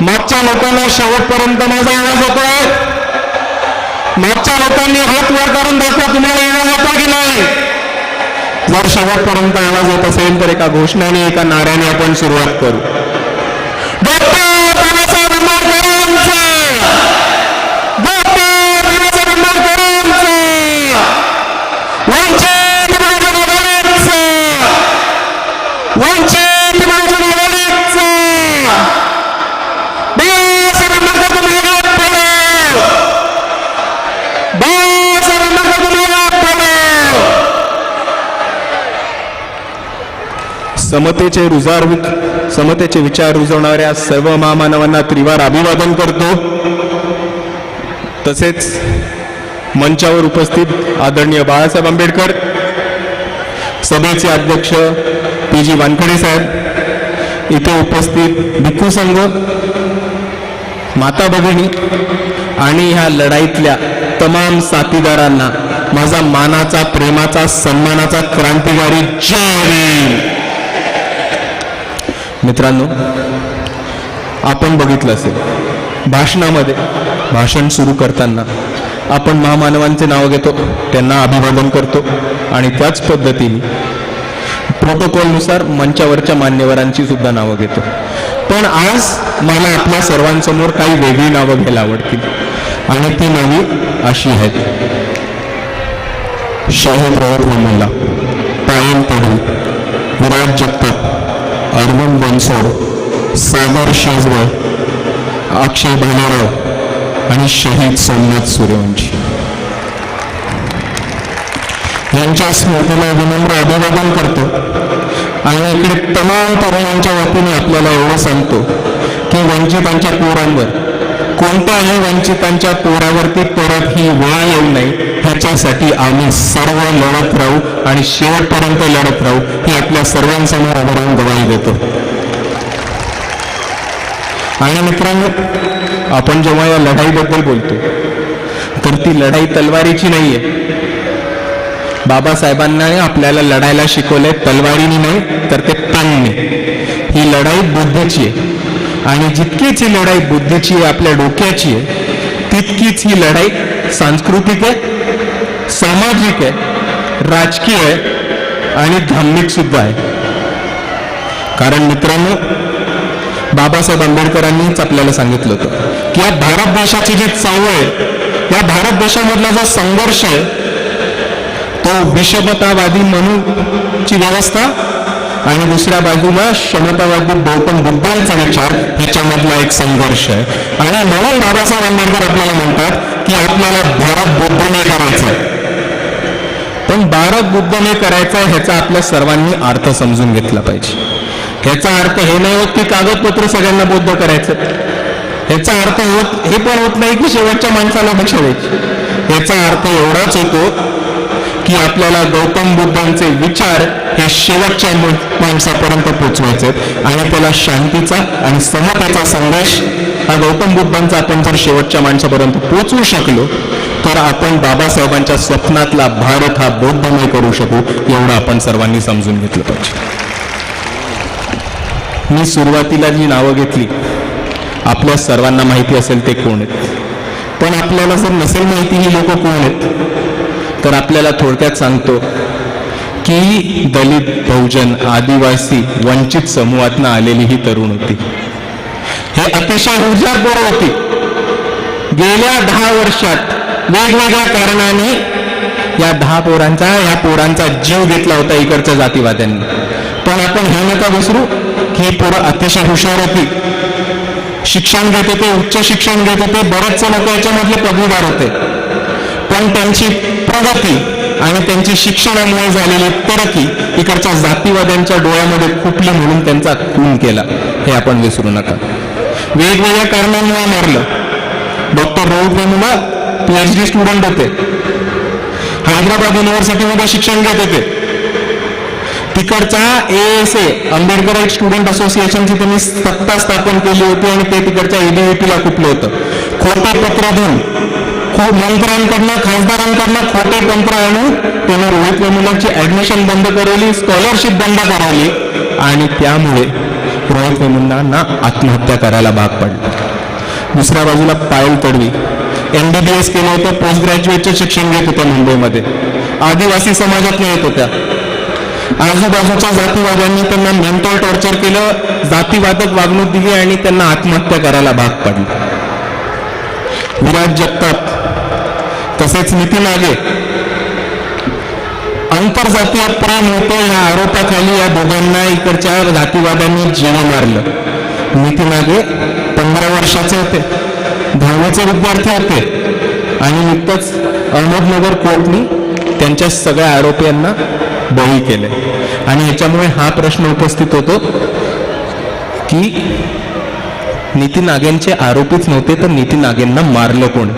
मागच्या लोकांना शेवटपर्यंत माझा आवाज होतोय मागच्या लोकांनी हात वर करून दाखवा तुम्हाला आवाज होता की नाही? जर शेवटपर्यंत आवाज होत असेल तर एका घोषणाने एका नाऱ्याने आपण सुरुवात करू. समतेचे रुजार समतेचे विचार रुजवणाऱ्या सर्व महामानवांना त्रिवार अभिवादन करतो. तसेच मंचावर उपस्थित आदरणीय बाळासाहेब आंबेडकर सभेचे अध्यक्ष पी जी वानखडे साहेब इथे उपस्थित भिक्खू संघ माता भगिनी आणि ह्या लढाईतल्या तमाम साथीदारांना माझा मानाचा प्रेमाचा सन्मानाचा क्रांतिकारी जय मित्रांनो आपण बघितलं असेल भाषणामध्ये भाषण सुरू करताना आपण महामानवांचे नाव घेतो त्यांना अभिवादन करतो आणि त्याच पद्धतीने प्रोटोकॉलनुसार मंचावरच्या मान्यवरांची सुद्धा नावं घेतो. पण आज मला आपल्या सर्वांसमोर काही वेगळी नावं घ्यायला आवडतील. आणि ती नावी अशी आहेत. शाहीद राऊत मुल्ला पायन पडू विराट जगताप अरविंद बनसोड सागर शेजवळ अक्षय भालेराव आणि शहीद सोमनाथ सूर्यवंशी. यांच्या स्मृतीला विनम्र अभिवादन करतो आणि इकडे तमाम तरुणांच्या वतीने आपल्याला एवढं सांगतो की वंचितांच्या पोरांवर कोणत्याही वंचितांच्या पोरावरती परत ही वेळ येऊ नये. ह्याच्यासाठी आम्ही सर्व लढत राहू आणि शेवटपर्यंत लढत राहू ही आपल्या सर्वांसमोर आभारून गवाही देतो आणि मित्रांनो आपण जेव्हा या लढाईबद्दल बोलतो तर ती लढाई तलवारीची नाहीये. बाबासाहेबांना आपल्याला लढायला शिकवलंय तलवारीने नाही तर ते पेनने ही लढाई बुद्धीची आहे. आणि जितकीच ही लढाई बुद्धीची आहे आपल्या डोक्याची आहे तितकीच ही लढाई सांस्कृतिक आहे सामाजिक आहे राजकीय आहे आणि धार्मिक सुद्धा आहे. कारण मित्रांनो बाबासाहेब आंबेडकरांनीच आपल्याला सांगितलं होतं की या भारत देशाची जी चाव आहे या भारत देशामधला जो संघर्ष आहे तो विषमतावादी मनूची व्यवस्था आणि दुसऱ्या बाजूला क्षमतावादी गौतम बुद्धांचा विचार ह्याच्यामधला एक संघर्ष आहे. आणि म्हणून बाबासाहेब आंबेडकर आपल्याला म्हणतात की आपल्याला भारत बुद्धने करायचं आहे. पण भारत बुद्धने करायचा ह्याचा आपल्या सर्वांनी अर्थ समजून घेतला पाहिजे. ह्याचा अर्थ हे नाही होत की कागदपत्र सगळ्यांना बौद्ध करायचं. ह्याचा अर्थ होत हे पण होत नाही की शेवटच्या माणसाला बक्षा द्यायची. ह्याचा अर्थ एवढाच होतो की आपल्याला गौतम बुद्धांचे विचार हे शेवटच्या माणसापर्यंत पोचवायचे आहेत. आणि त्याला शांतीचा आणि समताचा संदेश हा गौतम बुद्धांचा आपण जर शेवटच्या माणसापर्यंत पोचवू शकलो तर आपण बाबासाहेबांच्या स्वप्नातला भारत हा बौद्धमय करू शकू एवढं आपण सर्वांनी समजून घेतलं पाहिजे. मी सुरुवातीला जी नावं घेतली आपल्या सर्वांना माहिती असेल ते कोण आहेत? पण आपल्याला जर नसेल माहिती ही लोक कोण आहेत? तर आपल्याला थोडक्यात सांगतो की दलित बहुजन आदिवासी वंचित समूहातनं आलेली ही तरुण होती. हे अतिशय हुशार पोरं होती. गेल्या दहा वर्षात वेगवेगळ्या कारणाने या दहा पोरांचा या पोरांचा जीव घेतला होता इकडच्या जातीवाद्यांनी. पण आपण हे नका विसरू की ही पोरं अतिशय हुशार होती. शिक्षण घेत होते उच्च शिक्षण घेत होते बरेचसे लोक याच्यामधले पदवीदार होते. पण त्यांची प्रगती आणि त्यांची शिक्षणामुळे झालेली तरकी इकडच्या जातीवाद्यांच्या डोळ्यामध्ये खुपली म्हणून त्यांचा खून केला. हे आपण विसरू नका. वेगवेगळ्या कारणांमुळे मारलं. Doctor Raut PH D student होते हैदराबाद युनिव्हर्सिटीमध्ये शिक्षण घेत होते. तिकडचा A S A Ambedkarite student असोसिएशनची त्यांनी सत्ता स्थापन केली होती आणि ते तिकडच्या एबीव्हीपीला कुठलं होतं. खोटे पत्र देऊन खूप मंत्र्यांकडनं खासदारांकडनं खोटे तंत्र आणून त्याने रोहित वेमुलांची ऍडमिशन बंद करवली स्कॉलरशिप बंद करावली आणि त्यामुळे रोहित वेमुलांना आत्महत्या करायला भाग पडला. दुसऱ्या बाजूला Payal Tadvi. MBBS केलं होतं पोस्ट ग्रॅज्युएटचं शिक्षण घेत होत्या मुंबईमध्ये. आदिवासी समाजात येत होत्या. आजूबाजूच्या जातीवाद्यांनी त्यांना मेंटल टॉर्चर केलं जातीवादक वागणूक दिली आणि त्यांना आत्महत्या करायला भाग पडलं. विराज जगताप तसेच नितीन आगे. आंतरजातीय प्रेम होतं या आरोपाखाली या दोघांना इकडच्या जातीवाद्यांनी जीव मारलं. नितीन आगे पंधरा वर्षाचे होते. दहावीचे विद्यार्थी होते आणि नुकतंच अहमदनगर कोर्टनी त्यांच्या सगळ्या आरोपींना बळी केले. आणि याच्यामुळे हा प्रश्न उपस्थित होतो की नितीन नागेंचे आरोपीच नव्हते तर नितीन नागेंना मारलं कोण?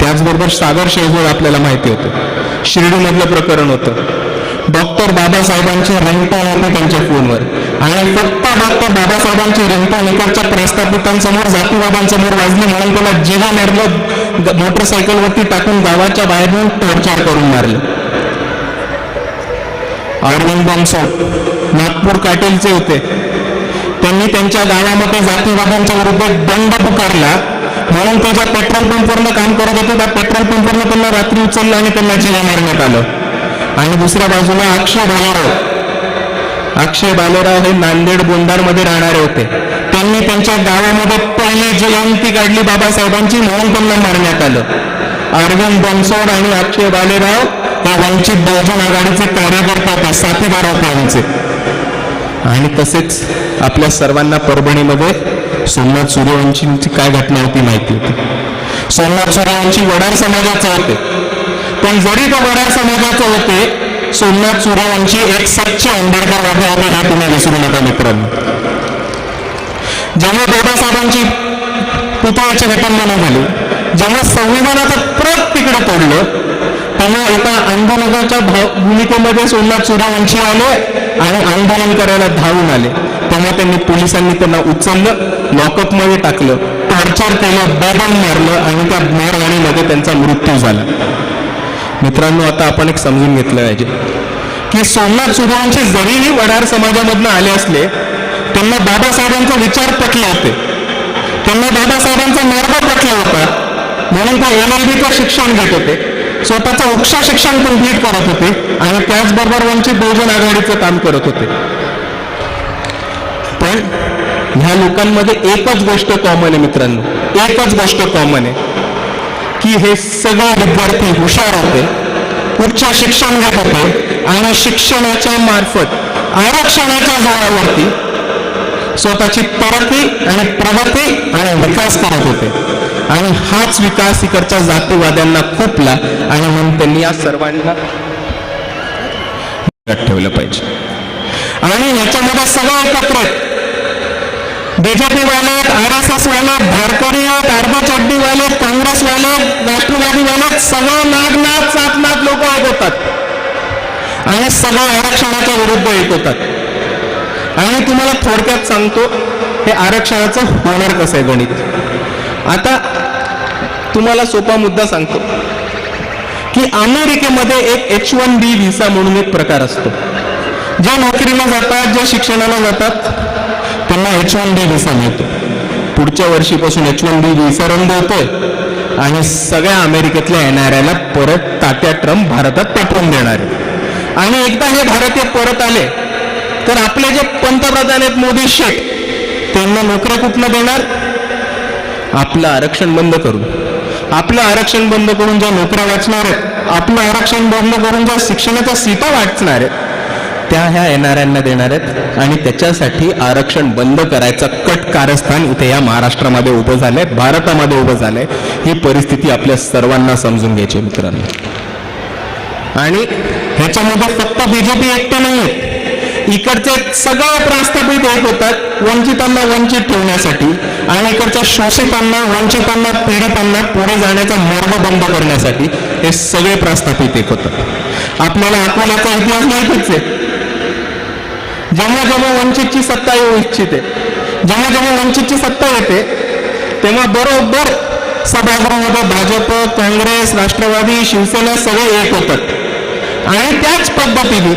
त्याचबरोबर सागर शेजवळ आपल्याला माहिती होतं. शिर्डीमधलं प्रकरण होतं. डॉक्टर बाबासाहेबांची रिंगटोन होती त्यांच्या फोनवर. आणि फक्त फक्त बाबासाहेबांची रिंगटोन इकडच्या प्रस्थापितांसमोर जातीवादांसमोर वाजले म्हणून त्याला जिहा मारलं मोटरसायकलवरती टाकून गावाच्या बाहेर नेऊन टॉर्चर करून मारलं. अरविंद बनसोड नागपूर काटेलचे होते. त्यांनी त्यांच्या गावामध्ये जातीवादांच्या विरुद्ध दंड पुकारला. म्हणून ते ज्या पेट्रोल पंपवरनं काम करत होते त्या पेट्रोल पंपवरनं त्यांना रात्री उचललं आणि त्यांना जीवा मारण्यात आलं. आणि दुसऱ्या बाजूला अक्षय भालेराव अक्षय बालेराव हे नांदेड बोंदारमध्ये राहणारे होते. त्यांनी त्यांच्या गावामध्ये पहिली जयंती काढली बाबासाहेबांची म्हणून त्यांना मारण्यात आलं. अरविंद बनसोड आणि अक्षय बालेराव हे वंचित बहुजन आघाडीचे कार्यकर्ते होते साथीदार होते यांचे आणि तसेच आपल्या सर्वांना परभणीमध्ये सोमनाथ सूर्यवंशींची काय घटना होती माहिती होती? सोमनाथ सूर्यवंशी वडार समाजाचे होते. पण जरी तो वडार समाजाचे होते सोमनाथ सुरावांची एक सच्चे आंबेडकरवादी आहे हे तुम्ही विसरू नका मित्रांनो. जेव्हा बाबासाहेबांची पुतळ्याची घटना झाली जेव्हा संविधानाचं प्रत तिकडे तोडलं तेव्हा एका आंदोलनाच्या भाव- भूमिकेमध्ये सोमनाथ सुरावांशी आले आणि आंदोलन करायला धावून आले. तेव्हा त्यांनी पोलिसांनी त्यांना उचललं लॉकअपमध्ये टाकलं टॉर्चर केलं बेदम मारलं आणि त्या मारहाणीमध्ये त्यांचा मृत्यू झाला. मित्रांनो आता आपण एक समजून घेतलं पाहिजे की सोमनाथ सुभावांचे जरीही वडार समाजामधनं आले असले त्यांना बाबासाहेबांचा विचार पटले होते. त्यांना बाबासाहेबांचा मार्ग पटला होता. म्हणून ते एम एल बीचं शिक्षण घेत होते. स्वतःचं उच्च शिक्षण कंप्लीट करत होते आणि त्याचबरोबर वंचित बहुजन आघाडीचं काम करत होते. पण ह्या लोकांमध्ये एकच गोष्ट कॉमन आहे मित्रांनो. एकच गोष्ट कॉमन आहे. की हे सगळे विद्यार्थी हुशार होते. उच्च शिक्षण घेत होते आणि शिक्षणाच्या मार्फत आरक्षणाच्या जोरावरती स्वतःची तरक्की आणि प्रगती आणि विकास करत होते. आणि हाच विकास इकडच्या जातीवाद्यांना खूपला आणि म्हणून त्यांनी या सर्वांना ठेवलं पाहिजे. आणि ह्याच्यामध्ये सगळं एकत्र बीजेपी वाले आर एस एस वाले भारकरी आहेत चड्डी वाले राष्ट्रवादी वाले सगळं नागनाथ लाख लोक एक होतात आणि सगळं आरक्षणाच्या विरुद्ध एक होतात आणि तुम्हाला थोडक्यात सांगतो हे आरक्षणाचं होणार कसं आहे गणित? आता तुम्हाला सोपा मुद्दा सांगतो की अमेरिकेमध्ये एक एच वन बी व्हिसा म्हणून एक प्रकार असतो. ज्या नोकरीला जातात ज्या शिक्षणाला जातात त्यांना एच वन बी व्हिसा मिळतो. पुढच्या वर्षीपासून एच वन बी व्हिसा रंग होतोय. आणि सगळ्या अमेरिकेतल्या येणाऱ्याला परत तात्या ट्रम्प भारतात पाठवून देणार आहे आणि एकदा हे भारतीय परत आले तर आपले जे पंतप्रधान आहेत मोदी शेठ त्यांना नोकऱ्या कुठनं देणार? आपलं आरक्षण बंद करून. आपलं आरक्षण बंद करून ज्या नोकऱ्या वाचणार आहेत आपलं आरक्षण बंद करून ज्या शिक्षणाच्या सीटा वाचणार आहेत त्या ह्या येणाऱ्यांना देणार आहेत. आणि त्याच्यासाठी आरक्षण बंद करायचं कट कारस्थान इथे या महाराष्ट्रामध्ये उभं झालंय भारतामध्ये उभं झालंय. ही परिस्थिती आपल्या सर्वांना समजून घ्यायची मित्रांनो. आणि ह्याच्यामध्ये फक्त बीजेपी एकटे नाही आहेत इकडचे सगळे प्रस्थापित एक होतात वंचितांना वंचित ठेवण्यासाठी आणि इकडच्या शोषितांना वंचितांना पीडितांना पुढे जाण्याचा मार्ग बंद करण्यासाठी हे सगळे प्रस्थापित एक होतात. आपल्याला अकोल्याचा इतिहास माहितीच आहे. जेव्हा जेव्हा वंचितची सत्ता येऊ इच्छिते जेव्हा जेव्हा वंचितची सत्ता येते तेव्हा बरोबर सभागृहामध्ये भाजप काँग्रेस राष्ट्रवादी शिवसेना सगळे एक होतात. आणि त्याच पद्धतीने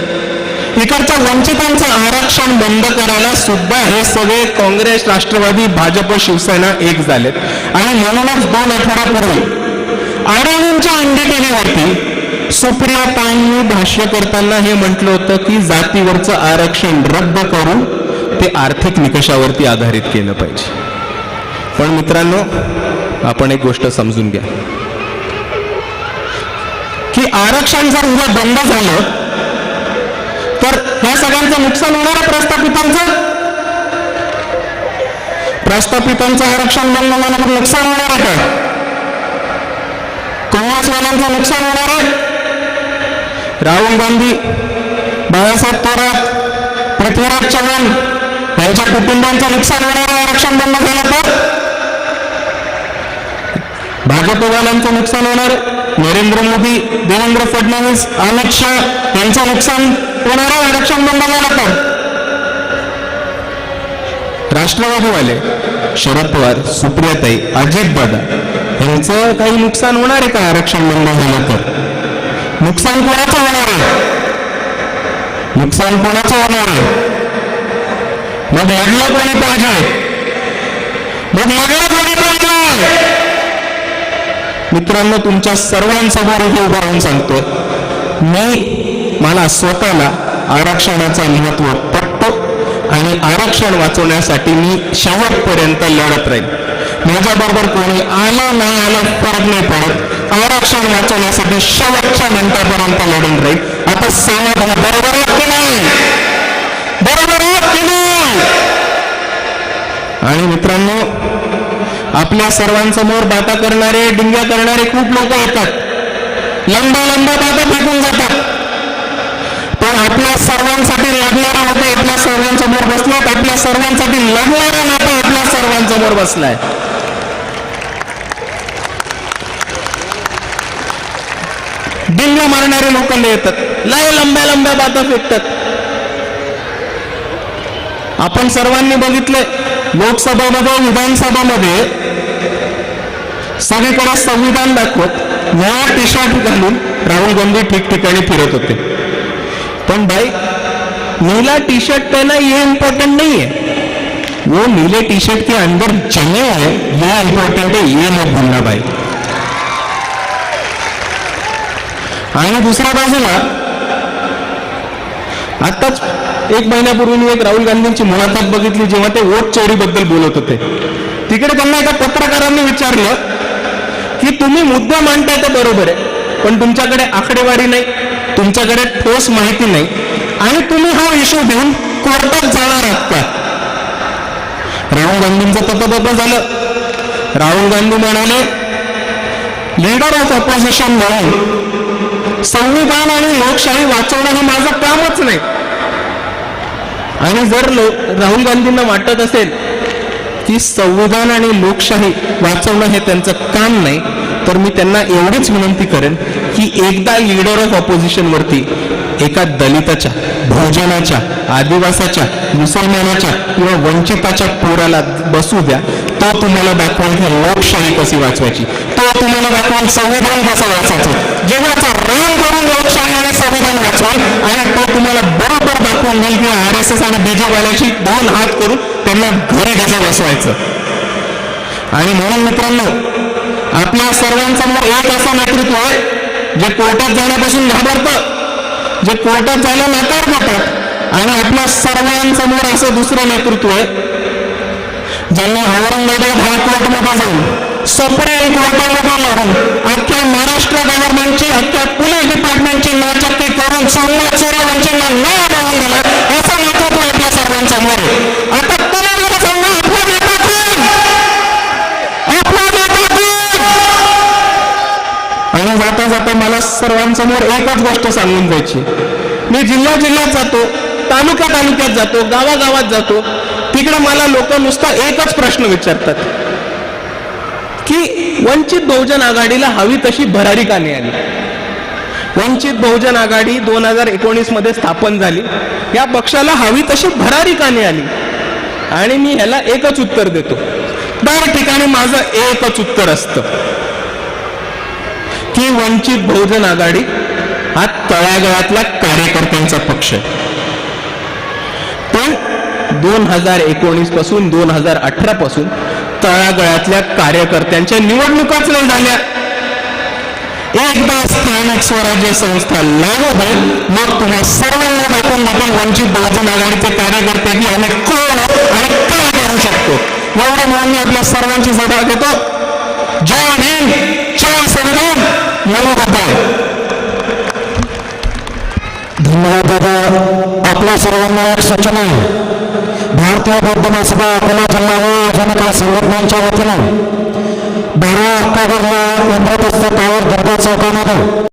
इकडच्या वंचितांचं आरक्षण बंद करायला सुद्धा हे सगळे काँग्रेस राष्ट्रवादी भाजप शिवसेना एक झालेत. आणि म्हणूनच दोन आठवड्यापूर्वी आरोग्यांच्या अंगठेवरती सुप्रिया ताईंनी भाष्य करताना हे म्हटलं होतं की जातीवरचं आरक्षण रद्द करून ते आर्थिक निकषावरती आधारित केलं पाहिजे. पण मित्रांनो आपण एक गोष्ट समजून घ्या. की आरक्षण जर उद्या बंद झालं तर ह्या सगळ्यांचं नुकसान होणार प्रस्थापितांचं? प्रस्थापितांचं आरक्षण बंद झाल्यानंतर नुकसान होणार आहे का? काँग्रेसवाल्यांचं नुकसान होणार आहे? राहुल गांधी बाळासाहेब थोरात पृथ्वीराज चव्हाण यांच्या कुटुंबांचं नुकसान होणार आरक्षण बंद झालं तर? भाजपवाल्यांचं नुकसान होणार नरेंद्र मोदी देवेंद्र फडणवीस अमित शहा यांचं नुकसान होणार आरक्षण बंद झालं तर? राष्ट्रवादीवाले शरद पवार सुप्रियाताई अजित दादा यांचं काही नुकसान होणार आहे का आरक्षण बंद झालं तर? नुकसान कोणाचं होणार आहे? नुकसान कोणाचं होणार आहे? मग लढलं कोणी पाहिजे? मग लढलं कोणी पाहिजे? मित्रांनो तुमच्या सर्वांसमोर इथे उभा राहून सांगतो. मी मला स्वतःला आरक्षणाचं महत्त्व पटतो आणि आरक्षण वाचवण्यासाठी मी शेवटपर्यंत लढत राहील माझ्याबरोबर कोणी आलं नाही आलं फरक नाही पडत. आरक्षण वाचवण्यासाठी शेवटच्या मिनिटापर्यंत लढून राहील आता सांगा तुम्ही बरोबर की नाही? बरोबर आहे की नाही? आणि मित्रांनो आपल्या सर्वांसमोर बाता करणारे डिंग्या करणारे खूप लोक येतात. लंबा लंबा बाता फेकून जातात. पण आपल्या सर्वांसाठी लढणारा होता आपल्या सर्वांसमोर बसलाय आपल्या सर्वांसाठी लढणारा नाता आपल्या सर्वांसमोर बसलाय. डिंग्या मारणारे लोकांना येतात. लय लंब्या लंब्या बाता फेकतात. आपण सर्वांनी बघितलंय लोकसभामध्ये विधानसभामध्ये सगळीकडे संविधान दाखवत नवा टी शर्ट घालून राहुल गांधी ठिकठिकाणी फिरत होते. पण भाई नीला टी शर्ट पहना ये इम्पोर्टेंट नहीं है वो नीले टी शर्ट के अंदर जमे है यह इम्पोर्टेंट है ये मत भूलना भाई आणि दुसऱ्या बाजूला आताच एक महिन्यापूर्वी मी एक राहुल गांधींची मुलाखत बघितली जेव्हा ते वोट चोरीबद्दल बोलत होते. तिकडे त्यांना एका पत्रकारांनी विचारलं की तुम्ही मुद्दा मांडताय तर बरोबर आहे पण तुमच्याकडे आकडेवारी नाही तुमच्याकडे ठोस माहिती नाही आणि तुम्ही हा इश्यू घेऊन कोर्टात जाणार आहात का? राहुल गांधींचं तत्वबद्ध झालं. राहुल गांधी म्हणाले लीडर ऑफ ऑपोजिशन म्हणून संविधान आणि लोकशाही वाचवणं हे माझं कामच नाही. आणि जर राहुल गांधींना वाटत असेल की संविधान आणि लोकशाही वाचवणं हे त्यांचं काम नाही तर मी त्यांना एवढीच विनंती करेन की एकदा लीडर ऑफ ऑपोजिशनवरती एका दलिताच्या बहुजनाच्या आदिवासाच्या मुसलमानाच्या किंवा वंचिताच्या पोराला बसू द्या तो तुम्हाला दाखवाल की लोकशाही कशी वाचवायची. तो तुम्हाला दाखवाल संविधान कसं वाचवायचं. जेव्हा राम करून लोकशाही आणि संविधान आणि तो तुम्हाला बरोबर दाखवून देईल किंवा आर एस एस आणि बीजेवाल्याची दोन हात करून त्यांना घरी घसा बसवायचं. आणि म्हणून मित्रांनो आपल्या सर्वांसमोर एक असं नेतृत्व आहे जे कोर्टात जाण्यापासून घाबरतं जे कोर्टात जायला नकार देतात आणि आपल्या सर्वांसमोर असं दुसरं नेतृत्व आहे ज्यांनी औरंगाबाद हायकोर्टमध्ये जाऊन सुप्रीम कोर्टामध्ये लढून अख्ख्या महाराष्ट्र गव्हर्नमेंटची अख्ख्या पुणे डिपार्टमेंटची नाचक्की करून सोमनाथ सूर्यवंशींना न मिळवून दिला असं नेतृत्व आपल्या सर्वांसमोर आहे. आता सांगा आपला नेता कोण? आपला नेता कोण? आणि जाता जाता मला सर्वांसमोर एकच गोष्ट सांगून द्यायची मी जिल्हा जिल्ह्यात जातो तालुका तालुक्यात जातो गावागावात जातो तिकडे मला लोक नुसता एकच प्रश्न विचारतात की वंचित बहुजन आघाडीला हवी तशी भरारी का नाही आली? वंचित बहुजन आघाडी दोन हजार एकोणीसमध्ये स्थापन झाली. या पक्षाला हवी तशी भरारी का नाही आली? आणि मी ह्याला एकच उत्तर देतो. दर ठिकाणी माझं एकच उत्तर असतं. की वंचित बहुजन आघाडी हा तळागाळातला कार्यकर्त्यांचा पक्ष आहे. दोन हजार एकोणीसपासून दोन हजार अठरा पासून तळागळातल्या कार्यकर्त्यांच्या निवडणुकाच नाही झाल्या. एकदा स्थानिक स्वराज्य संस्था लागू होईल मग तुम्ही सर्वांना दाखवून दाखवून वंचित बहुजन आघाडीचे कार्यकर्ते की आम्ही कोण आणि काय करू शकतो? एवढं म्हणून मी आपल्या सर्वांची सभा घेतो. जय हिंद जय संविधान. नमोबद्दल धन्यवाद दादा आपल्या सर्वांना एक सूचना आहे. भारतीय बौद्ध महासभा अकोला जिल्हा व जनता संघटनांच्या वतीनं बारा ऑक्टोबरला इंद्रप्रस्थ टावर दर्गा चौकामध्ये